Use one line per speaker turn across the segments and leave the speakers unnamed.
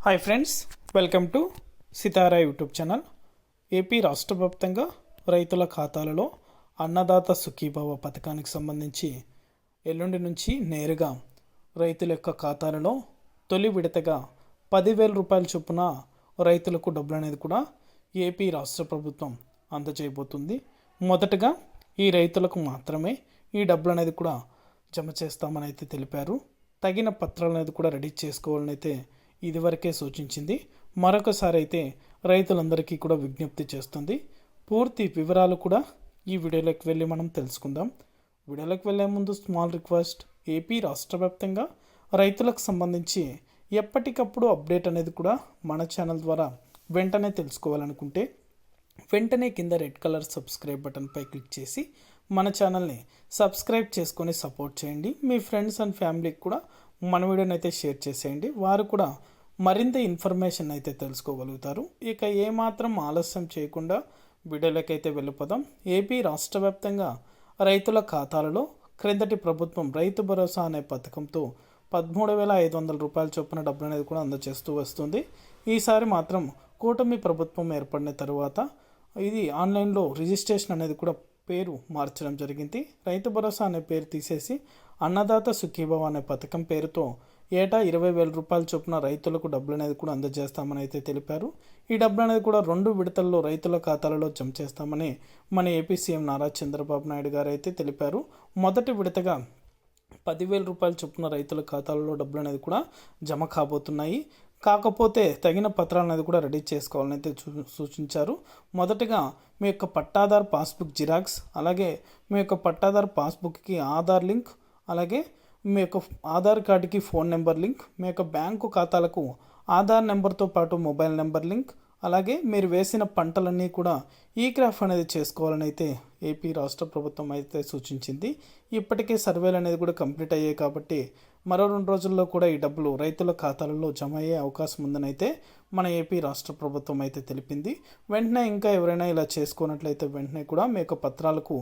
Hi friends welcome to Sitara YouTube channel AP రాష్ట్ర వ్యాప్తంగా రైతుల ఖాతాలలో అన్నదాత సుఖీభావ పథకానికి సంబంధించి ఎల్లుండి నుంచి నేరుగా రైతుల యొక్క ఖాతాలలో తొలి విడతగా పదివేల రూపాయల చొప్పున రైతులకు డబ్బులు అనేది కూడా ఏపీ రాష్ట్ర ప్రభుత్వం అందజేయబోతుంది మొదటగా ఈ రైతులకు మాత్రమే ఈ డబ్బులు అనేది కూడా జమ చేస్తామని అయితే తెలిపారు. తగిన పత్రాలు అనేది కూడా రెడీ చేసుకోవాలని అయితే ఇదివరకే సూచించింది. మరొకసారి అయితే రైతులందరికీ కూడా విజ్ఞప్తి చేస్తుంది. పూర్తి వివరాలు కూడా ఈ వీడియోలోకి వెళ్ళి మనం తెలుసుకుందాం. వీడియోలోకి వెళ్ళే ముందు స్మాల్ రిక్వెస్ట్ ఏపీ రాష్ట్ర వ్యాప్తంగా రైతులకు సంబంధించి ఎప్పటికప్పుడు అప్డేట్ అనేది కూడా మన ఛానల్ ద్వారా వెంటనే తెలుసుకోవాలనుకుంటే వెంటనే కింద రెడ్ కలర్ సబ్స్క్రైబ్ బటన్పై క్లిక్ చేసి మన ఛానల్ని సబ్స్క్రైబ్ చేసుకొని సపోర్ట్ చేయండి. మీ ఫ్రెండ్స్ అండ్ ఫ్యామిలీకి కూడా మన వీడియోని అయితే షేర్ చేసేయండి. వారు కూడా మరింత ఇన్ఫర్మేషన్ అయితే తెలుసుకోగలుగుతారు. ఇక ఏమాత్రం ఆలస్యం చేయకుండా వీడియోలకైతే అయితే వెళ్ళిపోదాం. ఏపీ రాష్ట్ర వ్యాప్తంగా రైతుల ఖాతాలలో క్రిందటి ప్రభుత్వం రైతు భరోసా అనే పథకంతో పదమూడు వేల ఐదు వందల రూపాయల చొప్పున డబ్బులు అనేది కూడా అందజేస్తూ వస్తుంది. ఈసారి మాత్రం కూటమి ప్రభుత్వం ఏర్పడిన తర్వాత ఇది ఆన్లైన్లో రిజిస్ట్రేషన్ అనేది కూడా పేరు మార్చడం జరిగింది. రైతు భరోసా అనే పేరు తీసేసి అన్నదాత సుఖీభవ అనే పథకం పేరుతో ఏటా ఇరవై వేల రూపాయల చొప్పున రైతులకు డబ్బులు అనేది కూడా అందజేస్తామని అయితే తెలిపారు. ఈ డబ్బులు అనేది కూడా రెండు విడతల్లో రైతుల ఖాతాలలో జమ చేస్తామని మన ఏపీ సీఎం నారా చంద్రబాబు నాయుడు గారు అయితే తెలిపారు. మొదటి విడతగా పదివేల రూపాయల చొప్పున రైతుల ఖాతాలలో డబ్బులు అనేది కూడా జమ కాబోతున్నాయి. కాకపోతే తగిన పత్రాలు అనేది కూడా రెడీ చేసుకోవాలని అయితే సూచించారు. మొదటగా మీ యొక్క పట్టాదార్ పాస్బుక్ జిరాక్స్ అలాగే మీ యొక్క పట్టాదారు పాస్బుక్కి ఆధార్ లింక్ అలాగే మీ యొక్క ఆధార్ కార్డుకి ఫోన్ నెంబర్ లింక్ మీ యొక్క బ్యాంకు ఖాతాలకు ఆధార్ నెంబర్తో పాటు మొబైల్ నెంబర్ లింక్ అలాగే మీరు వేసిన పంటలన్నీ కూడా ఈ క్రాఫ్ అనేది చేసుకోవాలని అయితే ఏపీ రాష్ట్ర ప్రభుత్వం అయితే సూచించింది. ఇప్పటికే సర్వేలు అనేది కూడా కంప్లీట్ అయ్యాయి కాబట్టి మరో రెండు రోజుల్లో కూడా ఈ డబ్బులు రైతుల ఖాతాలలో జమ అయ్యే అవకాశం ఉందని అయితే మన ఏపీ రాష్ట్ర ప్రభుత్వం అయితే తెలిపింది. వెంటనే ఇంకా ఎవరైనా ఇలా చేసుకున్నట్లయితే వెంటనే కూడా మీ యొక్క పత్రాలకు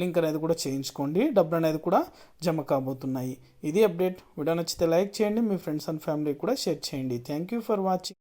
లింక్ అనేది కూడా చేయించుకోండి. డబ్బులు అనేది కూడా జమ కాబోతున్నాయి. ఇది అప్డేట్. వీడియో నచ్చితే లైక్ చేయండి. మీ ఫ్రెండ్స్ అండ్ ఫ్యామిలీ కూడా షేర్ చేయండి. Thank you for watching